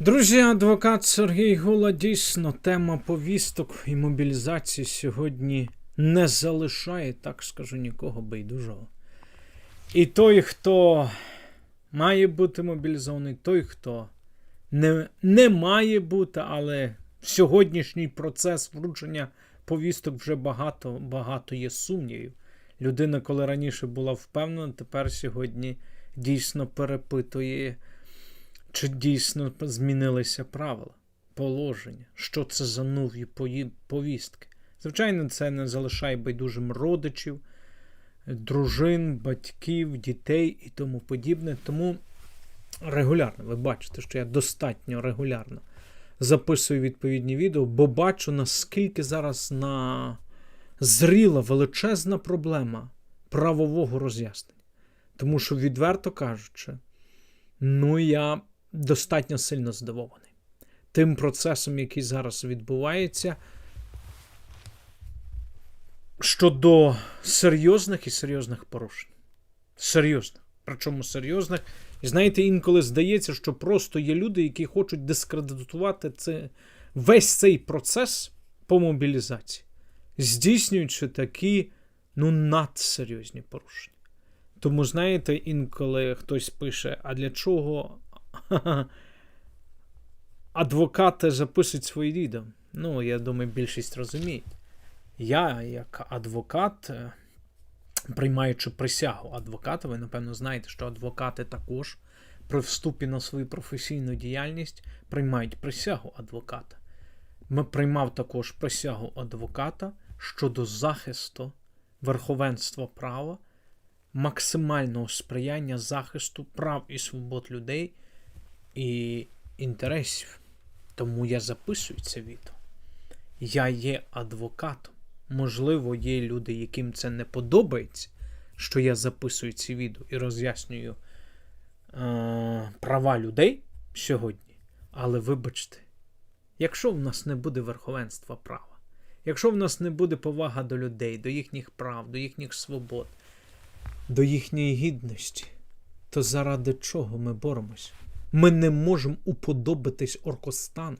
Друзі, адвокат Сергій Гула дійсно тема повісток і мобілізації сьогодні не залишає, так скажу, нікого байдужого. І той, хто має бути мобілізований, той, хто не, не має бути, але сьогоднішній процес вручення повісток вже багато, багато є сумнівів. Людина, коли раніше була впевнена, тепер сьогодні дійсно перепитує. Чи дійсно змінилися правила, положення? Що це за нові повістки? Звичайно, це не залишає байдужим родичів, дружин, батьків, дітей і тому подібне. Тому регулярно, ви бачите, що я достатньо регулярно записую відповідні відео, бо бачу, наскільки зараз на зріла величезна проблема правового роз'яснення. Тому що, відверто кажучи, ну я достатньо сильно здивований тим процесом, який зараз відбувається щодо серйозних і серйозних порушень. Серйозних. Причому серйозних. І знаєте, інколи здається, що просто є люди, які хочуть дискредитувати це, весь цей процес по мобілізації, здійснюючи такі ну, надсерйозні порушення. Тому, знаєте, інколи хтось пише: а для чого адвокати записують свої відео? Ну, я думаю, більшість розуміє. Я, як адвокат, е, приймаючи присягу адвоката, ви напевно знаєте, що адвокати також при вступі на свою професійну діяльність приймають присягу адвоката. Ми приймав також присягу адвоката щодо захисту верховенства права, максимального сприяння захисту прав і свобод людей і інтересів. Тому я записую це відео. Я є адвокатом. Можливо, є люди, яким це не подобається, що я записую ці відео і роз'яснюю е- права людей сьогодні. Але вибачте, якщо в нас не буде верховенства права, якщо в нас не буде повага до людей, до їхніх прав, до їхніх свобод, до їхньої гідності, то заради чого ми боремося? Ми не можемо уподобатись Оркостану,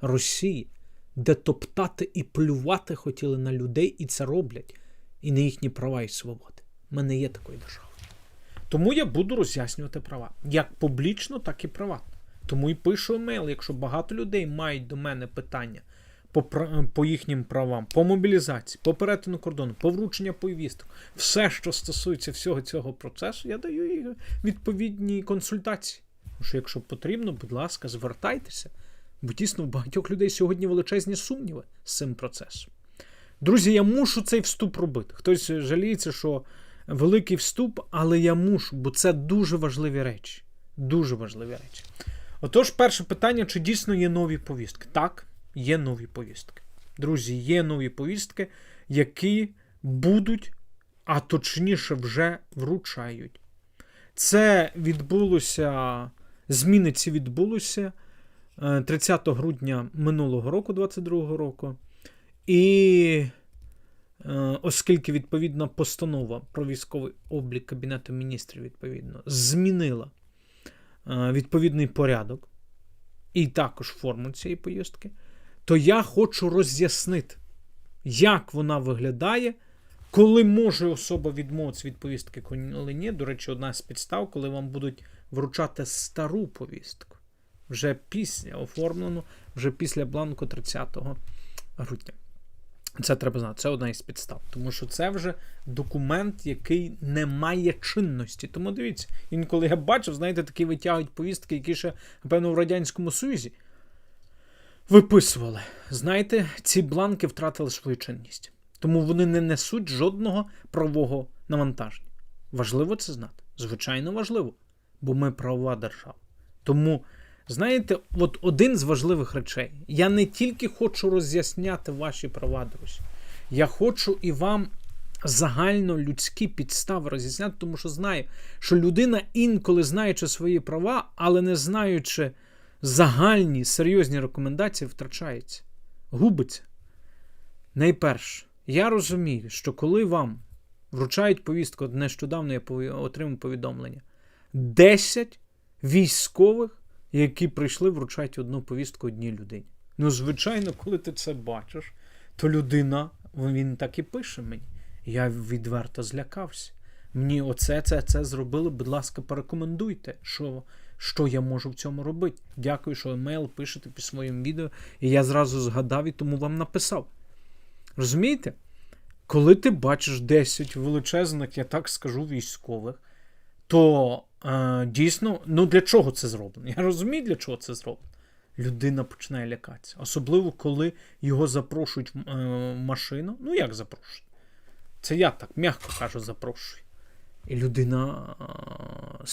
Росії, де топтати і плювати хотіли на людей, і це роблять, і на їхні права і свободи. Ми не є такою державою. Тому я буду роз'яснювати права як публічно, так і приватно. Тому і пишу емейл, якщо багато людей мають до мене питання по, по їхнім правам, по мобілізації, по перетину кордону, по врученню повісток, все, що стосується всього цього процесу, я даю відповідні консультації. Тому що, якщо потрібно, будь ласка, звертайтеся, бо дійсно у багатьох людей сьогодні величезні сумніви з цим процесом. Друзі, я мушу цей вступ робити. Хтось жаліється, що великий вступ, але я мушу, бо це дуже важливі речі. Дуже важливі речі. Отож, перше питання: чи дійсно є нові повістки? Так, є нові повістки. Друзі, є нові повістки, які будуть, а точніше, вже вручають. Це відбулося, зміни ці відбулися е, 30 грудня минулого року, 22 року. І е, оскільки відповідна постанова про військовий облік Кабінету міністрів відповідно змінила е, відповідний порядок і також форму цієї поїздки, то я хочу роз'яснити, як вона виглядає, коли може особа відмовитися від повістки, коли ні. До речі, одна з підстав, коли вам будуть вручати стару повістку, вже після оформлену, вже після бланку 30 грудня. Це треба знати, це одна із підстав, тому що це вже документ, який не має чинності. Тому дивіться, інколи я бачив, знаєте, такі витягують повістки, які ще, напевно, в Радянському Союзі виписували. Знаєте, ці бланки втратили свою чинність, тому вони не несуть жодного правового навантаження. Важливо це знати. Звичайно, важливо, бо ми правова держава. Тому. Знаєте, от один з важливих речей. Я не тільки хочу роз'ясняти ваші права, друзі. Я хочу і вам загально людські підстави роз'ясняти, тому що знаю, що людина інколи знаючи свої права, але не знаючи загальні серйозні рекомендації, втрачається, губиться. Найперше, я розумію, що коли вам вручають повістку, нещодавно я отримав повідомлення, 10 військових які прийшли вручати одну повістку одній людині. Ну, звичайно, коли ти це бачиш, то людина, він так і пише мені. Я відверто злякався. Мені оце, це, це зробили. Будь ласка, порекомендуйте, що, що я можу в цьому робити. Дякую, що емейл пишете під своїм відео. І я зразу згадав і тому вам написав. Розумієте? Коли ти бачиш 10 величезних, я так скажу, військових, то е, дійсно, ну для чого це зроблено? Я розумію, для чого це зроблено. Людина починає лякатися. Особливо, коли його запрошують в е, машину. Ну, як запрошують? Це я так, м'яко кажу, запрошую. І людина е,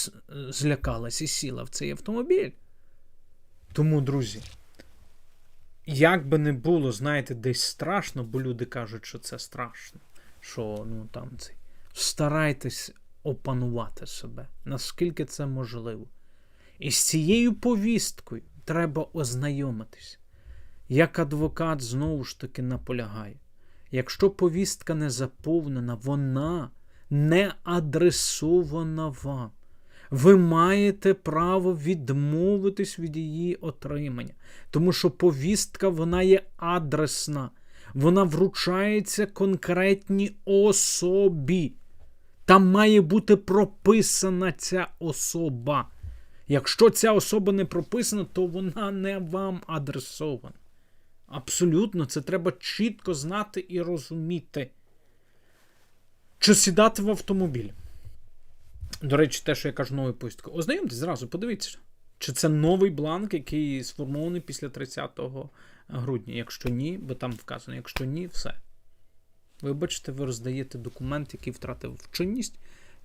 злякалась і сіла в цей автомобіль. Тому, друзі, як би не було, знаєте, десь страшно, бо люди кажуть, що це страшно. Що ну там цей. Старайтесь опанувати себе, наскільки це можливо. І з цією повісткою треба ознайомитись. Як адвокат знову ж таки наполягає. Якщо повістка не заповнена, вона не адресована вам. Ви маєте право відмовитись від її отримання, тому що повістка вона є адресна, вона вручається конкретній особі. Там має бути прописана ця особа. Якщо ця особа не прописана, то вона не вам адресована. Абсолютно, це треба чітко знати і розуміти. Чи сідати в автомобіль? До речі, те, що я кажу новою повісткою. Ознайомтесь зразу, подивіться, чи це новий бланк, який сформований після 30 грудня. Якщо ні, бо там вказано, якщо ні, все. Вибачте, ви роздаєте документ, який втратив чинність.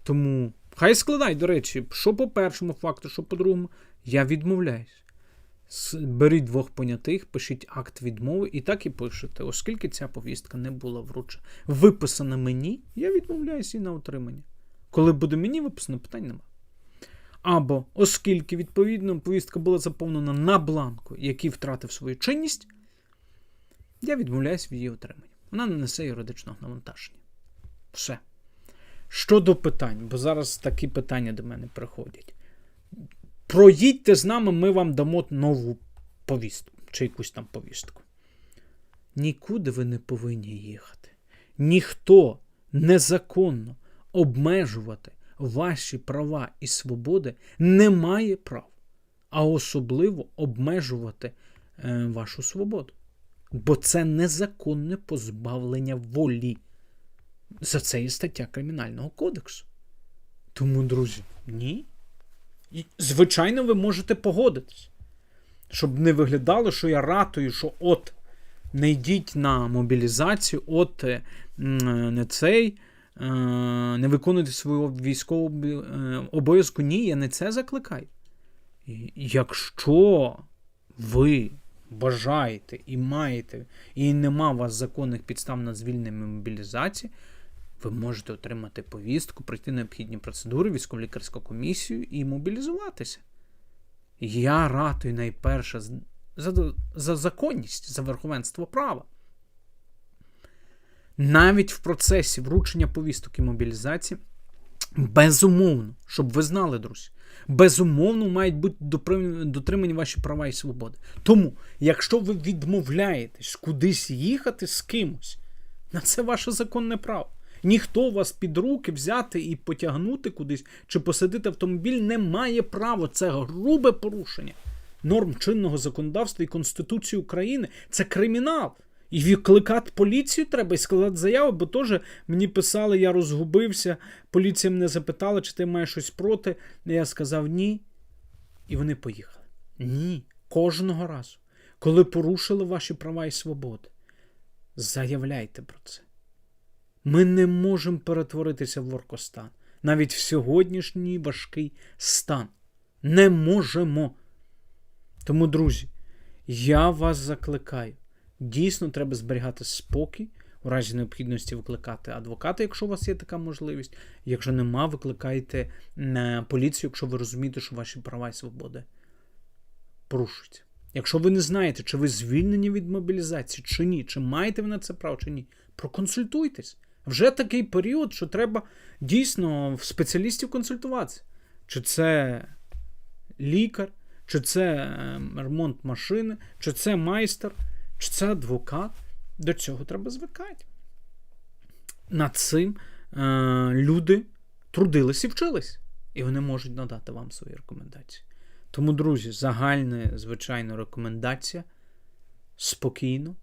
Тому хай складай, до речі, що по першому факту, що по другому, я відмовляюсь. Беріть двох понятих, пишіть акт відмови і так і пишете, оскільки ця повістка не була вручена. Виписана мені, я відмовляюся і на отримання. Коли буде мені виписано, питань нема. Або оскільки відповідно повістка була заповнена на бланку, який втратив свою чинність, я відмовляюсь від її отримання. Вона не несе юридичного навантаження. Все. Щодо питань, бо зараз такі питання до мене приходять. Проїдьте з нами, ми вам дамо нову повістку чи якусь там повістку. Нікуди ви не повинні їхати. Ніхто незаконно обмежувати ваші права і свободи не має прав, а особливо обмежувати е, вашу свободу. Бо це незаконне позбавлення волі. За це є стаття Кримінального кодексу. Тому, друзі, ні. І, звичайно, ви можете погодитись. Щоб не виглядало, що я ратую, що от не йдіть на мобілізацію, от е, не цей, е, не виконуйте свого військового е, обов'язку. Ні, я не це закликаю. Якщо ви бажаєте і маєте, і нема у вас законних підстав на звільнення мобілізації, ви можете отримати повістку, пройти необхідні процедури, військово-лікарську комісію і мобілізуватися. Я ратую найперше за, за законність, за верховенство права. Навіть в процесі вручення повісток і мобілізації, безумовно, щоб ви знали, друзі, безумовно мають бути дотримані ваші права і свободи. Тому, якщо ви відмовляєтесь кудись їхати з кимось, на це ваше законне право. Ніхто вас під руки взяти і потягнути кудись чи посадити автомобіль не має права. Це грубе порушення норм чинного законодавства і Конституції України. Це кримінал. І викликати поліцію треба і складати заяву, бо теж мені писали, я розгубився. Поліція мене запитала, чи ти маєш щось проти. Я сказав ні. І вони поїхали. Ні. Кожного разу. Коли порушили ваші права і свободи, заявляйте про це. Ми не можемо перетворитися в оркостан. Навіть в сьогоднішній важкий стан. Не можемо. Тому, друзі, я вас закликаю. Дійсно, треба зберігати спокій. У разі необхідності викликати адвоката, якщо у вас є така можливість. Якщо нема, викликайте е, поліцію, якщо ви розумієте, що ваші права і свободи порушуються. Якщо ви не знаєте, чи ви звільнені від мобілізації, чи ні, чи маєте ви на це право, чи ні, проконсультуйтесь. Вже такий період, що треба дійсно в спеціалістів консультуватися. Чи це лікар, чи це е, ремонт машини, чи це майстер, чи це адвокат. До цього треба звикати. Над цим е, люди трудились і вчились, і вони можуть надати вам свої рекомендації. Тому, друзі, загальна, звичайно, рекомендація спокійно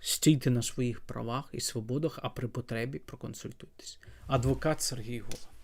стійте на своїх правах і свободах, а при потребі проконсультуйтесь. Адвокат Сергій Голов.